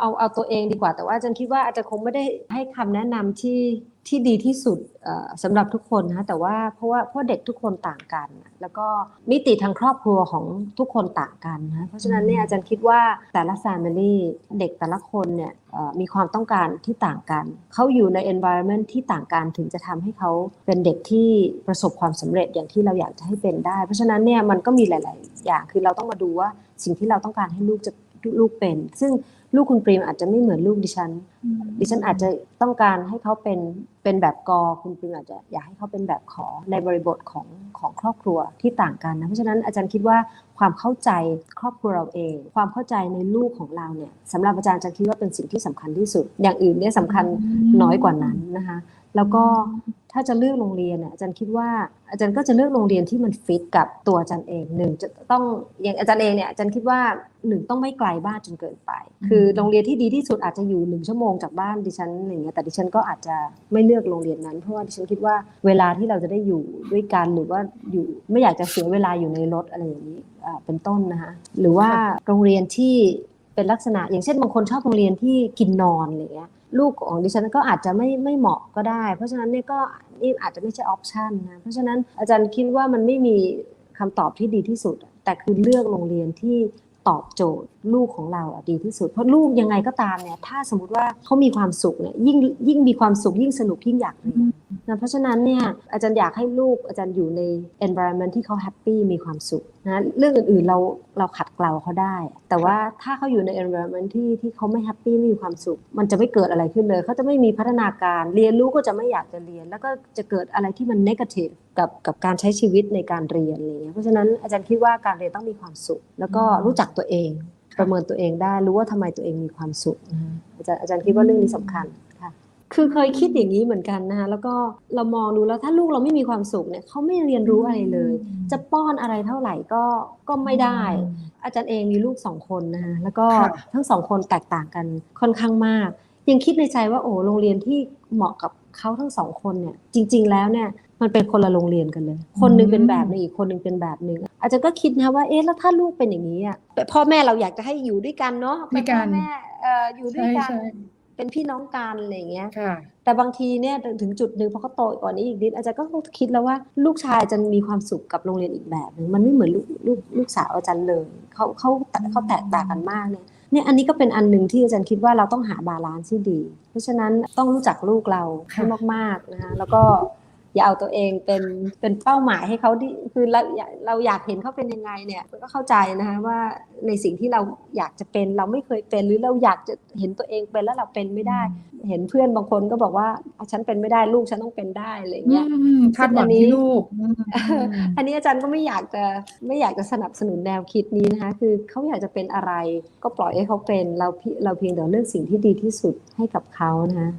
เอาเอาเอาตัวเองดีกว่าแต่ว่าอาจารย์คิดว่าอาจารย์คงไม่ได้ให้คำแนะนำที่ที่ดีที่สุดเอ่อสำหรับทุกคนนะแต่ว่าเพราะว่าเพราะเด็กทุกคนต่างกัน แล้วก็มิติทางครอบครัวของทุกคนต่างกันนะเพราะฉะนั้นเนี่ยอาจารย์คิดว่าแต่ละ family เด็กแต่ละคนเนี่ยมีความต้องการที่ต่างกัน เขาอยู่ใน environment ที่ต่างกันถึงจะทำให้เขาเป็นเด็กที่ประสบความสำเร็จอย่างที่เราอยากจะให้เป็นได้ เพราะฉะนั้นเนี่ยมันก็มีหลาย ๆ อย่างคือเราต้องมาดูว่าสิ่งที่เราต้องการให้ลูกจะ ลูกเป็น ซึ่งลูกคุณปรีมอาจจะไม่เหมือนลูกดิฉัน ดิฉันอาจจะต้องการให้เขาเป็นเป็นแบบกอคุณปริมอาจจะอยากให้เขาเป็นแบบขอในบริบทของของครอบครัวที่ต่างกันนะเพราะฉะนั้นอาจารย์คิดว่าความเข้าใจครอบครัวเราเอง ความเข้าใจในลูกของเราเนี่ยสำหรับอาจารย์อาจารย์คิดว่าเป็นสิ่งที่สำคัญที่สุด อย่างอื่นเนี่ยสำคัญน้อยกว่านั้นนะคะ แล้วก็ถ้าจะเลือกโรงเรียนเนี่ยอาจารย์คิดว่าอาจารย์ก็จะเลือกโรงเรียนที่มันฟิตกับตัวอาจารย์เองหนึ่งจะต้องอย่างอาจารย์เองเนี่ยอาจารย์คิดว่าหนึ่งต้องไม่ไกลบ้านจนเกินไป คือโรงเรียนที่ดีที่สุดอาจจะอยู่หนึ่งชั่วโมงจากบ้านดิฉันอย่างเงี้ยแต่ดิฉันก็อาจจะไม่เลือกโรงเรียนนั้น เพราะว่าดิฉันคิดว่าเวลาที่เราจะได้อยู่ด้วยกันหรือว่าอยู่ไม่อยากจะเสียเวลาอยู่ในรถอะไรอย่างนี้อ่าเป็นต้นนะคะหรือว่าโรงเรียนที่เป็นลักษณะอย่างเช่นบางคนชอบโรงเรียนที่กินนอนอะไรเงี้ย ลูกของดิฉันก็อาจจะไม่ไม่เหมาะก็ได้ เพราะฉะนั้นเนี่ยก็นี่อาจจะไม่ใช่ออปชันนะเพราะฉะนั้นอาจารย์คิดว่ามันไม่มีคำตอบที่ดีที่สุด แต่คือเลือกโรงเรียนที่ตอบโจทย์ลูกของเราดีที่สุด เพราะลูกยังไงก็ตามเนี่ยถ้าสมมติว่าเขามีความสุขเนี่ยยิ่งยิ่งมีความสุขยิ่งสนุกยิ่งอยากเรียน นะเพราะฉะนั้นเนี่ยอาจารย์อยากให้ลูกอาจารย์อยู่ใน environment ที่เขาแฮปปี้มีความสุขนะเรื่องอื่นๆเราเราขัดเกลาเขาได้ แต่ว่าถ้าเขาอยู่ใน environment ที่ที่เขาไม่แฮปปี้ไม่มีความสุข มันจะไม่เกิดอะไรขึ้นเลยเขาจะไม่มีพัฒนาการเรียนรู้ก็จะไม่อยากจะเรียน แล้วก็จะเกิดอะไรที่มัน negative กับกับการใช้ชีวิตในการเรียนอะไรอย่างเงี้ยเพราะฉะนั้นอาจารย์คิดว่าการเรียนต้องมีความสุข แล้วก็รู้จักตัวเอง ประเมินตัวเองได้รู้ว่าทำไมตัวเองมีความสุขนะคะอาจารย์อาจารย์คิดว่าเรื่องนี้สำคัญ ค่ะคือเคยคิดอย่างนี้เหมือนกันนะคะแล้วก็เรามองดูแล้วถ้าลูกเราไม่มีความสุขเนี่ยเขาไม่เรียนรู้อะไรเลย จะป้อนอะไรเท่าไหร่ก็ก็ไม่ได้ อาจารย์เองมีลูกสองคนนะคะแล้วก็ค่ะทั้งสองคนแตกต่างกันค่อนข้างมาก ยังคิดในใจว่าโอ้โรงเรียนที่เหมาะกับเขาทั้งสองคนเนี่ยจริง ๆ แล้วเนี่ยมันเป็นคนละโรงเรียนกันเลย คนหนึงเป็นแบบหนึงอีกคนหนึงเป็นแบบหนึงอาจารย์ก็คิดนะว่าเอ๊ะแล้วถ้าลูกเป็นอย่างนี้อะพ่อแม่เราอยากจะให้อยู่ด้วยกันเนาะด้วยกันพ่อแม่เอ่ออยู่ด้วยกันใช่ใช่ เป็นพี่น้องกันอะไรอย่างเงี้ยค่ะแต่บางทีเนี่ยถึงจุดหนึ่งพอเขาโตกว่านี้อีกนิดอาจารย์ก็ต้องคิดแล้วว่าลูกชายจะมีความสุขกับโรงเรียนอีกแบบหนึ่งมันไม่เหมือนลูกลูกลูกสาวอาจารย์เลยเขาเขาเขาแตกต่างกันมากเนี่ยเนี่ยอันนี้ก็เป็นอันหนึ่งที่อาจารย์คิดว่าเราต้องหาบาลานซ์ที่ดี เพราะฉะนั้นต้องรู้จักลูกเราให้ค่ะมากๆนะคะแล้วก็ อย่าเอาตัวเองเป็นเป็นเป้าหมายให้เขาที่คือเราอยากเราอยากเห็นเขาเป็นยังไงเนี่ยก็เข้าใจนะคะว่าในสิ่งที่เราอยากจะเป็นเราไม่เคยเป็นหรือเราอยากจะเห็นตัวเองเป็นแล้วเราเป็นไม่ได้ เห็นเพื่อนบางคนก็บอกว่าอะฉันเป็นไม่ได้ลูกฉันต้องเป็นได้อะไรอย่างเงี้ยอืมคาดหวังที่ลูกอืมอันนี้อาจารย์ก็ไม่อยากจะไม่อยากจะสนับสนุนแนวคิดนี้นะคะคือเขาอยากจะเป็นอะไรก็ปล่อยให้เขาเป็นเราเพีเราเพียงแต่เลือกสิ่งที่ดีที่สุดให้กับเขานะคะ